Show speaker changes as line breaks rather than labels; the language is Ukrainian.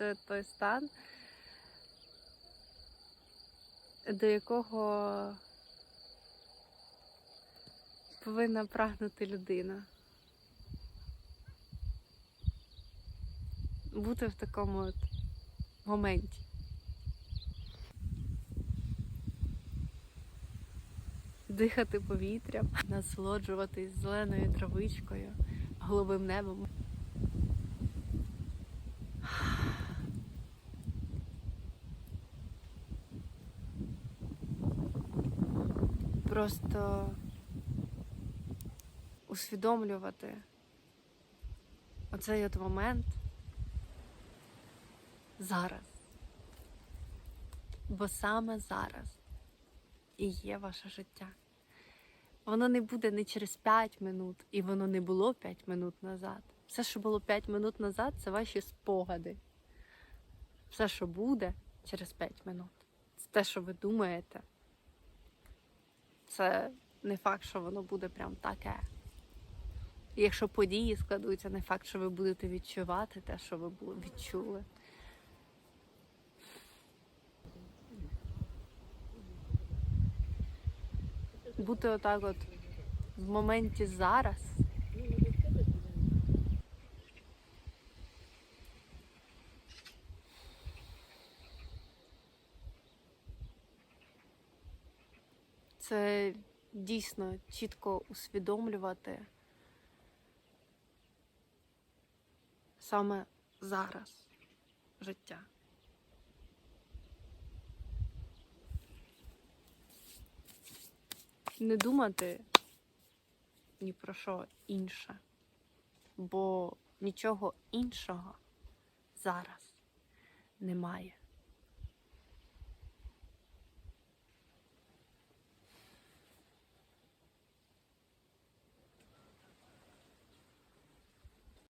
це той стан, до якого повинна прагнути людина. Бути в такому от моменті. Дихати повітрям, насолоджуватись зеленою травичкою, голубим небом. Просто усвідомлювати оцей от момент зараз. Бо саме зараз і є ваше життя. Воно не буде не через 5 минут, і воно не було 5 минут назад. Все, що було 5 минут назад, це ваші спогади. Все, що буде через 5 минут, це те, що ви думаєте. Це не факт, що воно буде прям таке. Якщо події складуться, не факт, що ви будете відчувати те, що ви відчули. Бути отак от в моменті зараз. Це дійсно чітко усвідомлювати саме зараз життя. Не думати ні про що інше, бо нічого іншого зараз немає.